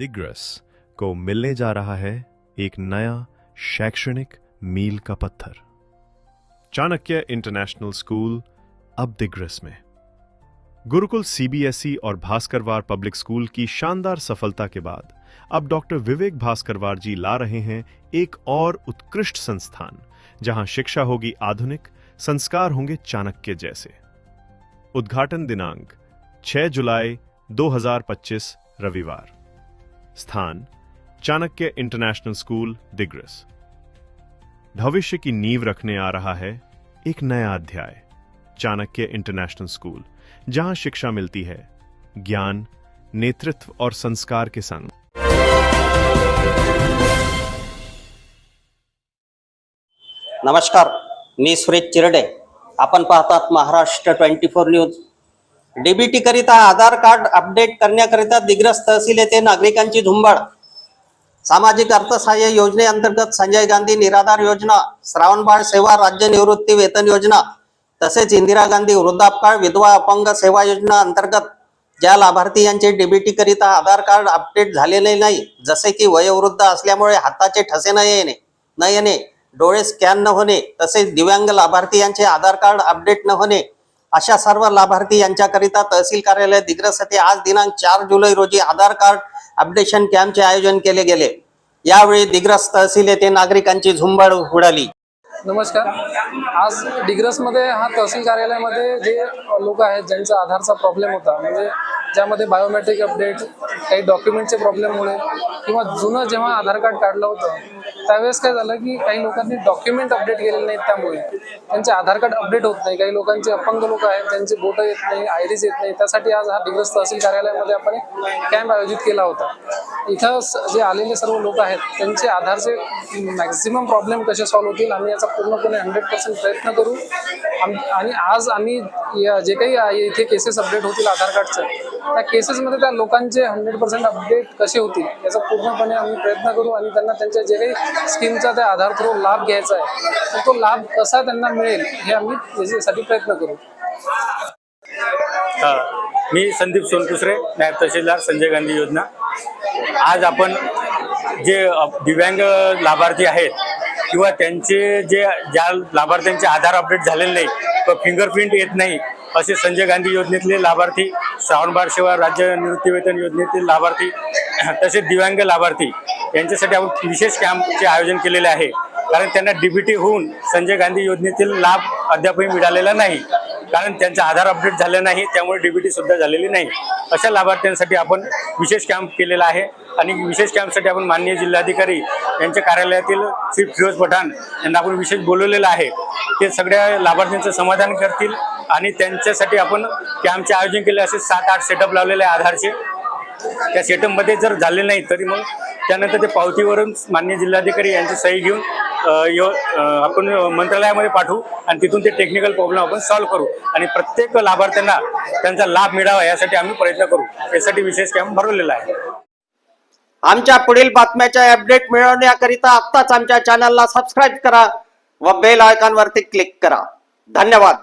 दिग्रस को मिलने जा रहा है एक नया शैक्षणिक मील का पत्थर। चाणक्य इंटरनेशनल स्कूल, अब दिग्रस में। गुरुकुल सीबीएसई और भास्करवार पब्लिक स्कूल की शानदार सफलता के बाद, अब डॉक्टर विवेक भास्करवार जी ला रहे हैं एक और उत्कृष्ट संस्थान, जहाँ शिक्षा होगी आधुनिक, संस्कार होंगे चाणक्य जैसे। उद्घाटन दिनांक 6 जुलाई 2025 रविवार। स्थान, चाणक्य इंटरनेशनल स्कूल, दिग्रस। भविष्य की नींव रखने आ रहा है एक नया अध्याय, चाणक्य इंटरनेशनल स्कूल, जहाँ शिक्षा मिलती है, ज्ञान, नेतृत्व और संस्कार के संग। नमस्कार, मी सुरेश चिरडे. आपण पाहतात Maharashtra twenty four news. DBT करिता आधार कार्ड अपडेट करण्याकरिता दिग्रस तहसील येथे नागरिकांची झुंबड सामाजिक अर्थसहाय्य योजनेअंतर्गत संजय गांधी निराधार योजना श्रावणबाळ सेवा राज्य निवृत्ती वेतन योजना तसेच इंदिरा गांधी वृद्धापकाळ विधवा अपंग सेवा योजना अंतर्गत ज्या लाभार्थी यांचे डीबीटी करिता आधार कार्ड अपडेट झालेले नाही जसे की वयोवृद्ध असल्यामुळे हाताचे ठसे न येणे न येणे डोळे स्कॅन न होणे तसेच दिव्यांग लाभार्थी यांचे आधार कार्ड अपडेट न होणे अशा सर्व लाभार्थी यांच्याकरिता तहसील कार्यालय दिग्रस येथे आज दिनांक चार जुलै रोजी आधार कार्ड अपडेशन कॅम्पचे आयोजन केले गेले. यावेळी दिग्रस तहसील येथे नागरिकांची झुंबड उडाली. नमस्कार. आज डिग्रसमध्ये हा तहसील कार्यालयामध्ये जे लोक आहेत ज्यांचा आधारचा प्रॉब्लेम होता म्हणजे ज्यामध्ये बायोमेट्रिक अपडेट काही डॉक्युमेंटचे प्रॉब्लेममुळे किंवा जुनं जेव्हा आधार कार्ड काढलं होतं त्यावेळेस काय झालं की काही लोकांनी डॉक्युमेंट अपडेट केलेले नाहीत त्यामुळे. त्यांचे आधार कार्ड अपडेट होत नाही. काही लोकांचे अपंग लोक आहेत त्यांचे बोटं येत नाही आयडीज येत नाही. त्यासाठी आज हा दिग्रस्त तहसील कार्यालयामध्ये आपण कॅम्प आयोजित केला होता. इथं जे आलेले सर्व लोक आहेत त्यांचे आधारचे मॅक्झिमम प्रॉब्लेम कसे सॉल्व्ह होतील आम्ही याचा पूर्णपणे हंड्रेड पर्सेंट प्रयत्न करू. आम- आणि आज आम्ही या जे काही इथे केसेस अपडेट होतील आधार कार्डचं त्या केसेसमध्ये त्या लोकांचे हंड्रेड पर्सेंट अपडेट कसे होतील याचा पूर्णपणे आम्ही प्रयत्न करू आणि त्यांना त्यांच्या जे काही स्कीमचा त्या आधार थ्रू लाभ घ्यायचा आहे तर तो लाभ कसा त्यांना मिळेल हे आम्ही त्याच्यासाठी प्रयत्न करू. मी संदीप सोनकुसरे नायब तहसीलदार संजय गांधी योजना. आज आपण जे दिव्यांग लाभार्थी आहेत किंवा त्यांचे जे ज्या लाभार्थ्यांचे आधार अपडेट झालेले नाही किंवा फिंगरप्रिंट येत नाही असे संजय गांधी योजनेतले लाभार्थी श्रावणबाळ सेवा राज्य निवृत्तीवेतन योजनेतील लाभार्थी तसेच दिव्यांग लाभार्थी यांच्यासाठी आपण विशेष कॅम्पचे आयोजन केलेले आहे. कारण त्यांना डीबीटी होऊन संजय गांधी योजनेतील लाभ अद्यापही मिळालेला नाही. कारण त्यांचा आधार अपडेट झाला नाही त्यामुळे डीबीटी सुद्धा झालेली नाही. अशा लाभार्थ्यांसाठी आपण विशेष कॅम्प केलेला आहे. आणि विशेष कॅम्पसाठी आपण माननीय जिल्हाधिकारी यांच्या कार्यालयातील श्री फिरोज पठाण यांना आपण विशेष बोलवलेलं आहे. ते सगळ्या लाभार्थ्यांचं समाधान करतील आणि त्यांच्यासाठी आपण कॅम्पचे आयोजन केले असे सात आठ सेटअप लावलेले आहे आधारचे. त्या सेटअपमध्ये जर झाले नाही तरी मग त्यानंतर ते पावतीवरून मान्य जिल्हाधिकारी यांची सही घेऊन आपण मंत्रालयामध्ये पाठवू आणि तिथून ते टेक्निकल प्रॉब्लेम आपण सॉल्व्ह करू. आणि प्रत्येक लाभार्थ्यांना त्यांचा लाभ मिळावा यासाठी आम्ही प्रयत्न करू. यासाठी विशेष कॅम्प भरवलेला आहे. आमच्या पुढील बातम्याच्या अपडेट मिळवण्याकरिता आत्ताच आमच्या चॅनलला सबस्क्राईब करा व बेल आयकॉनवरती क्लिक करा. धन्यवाद.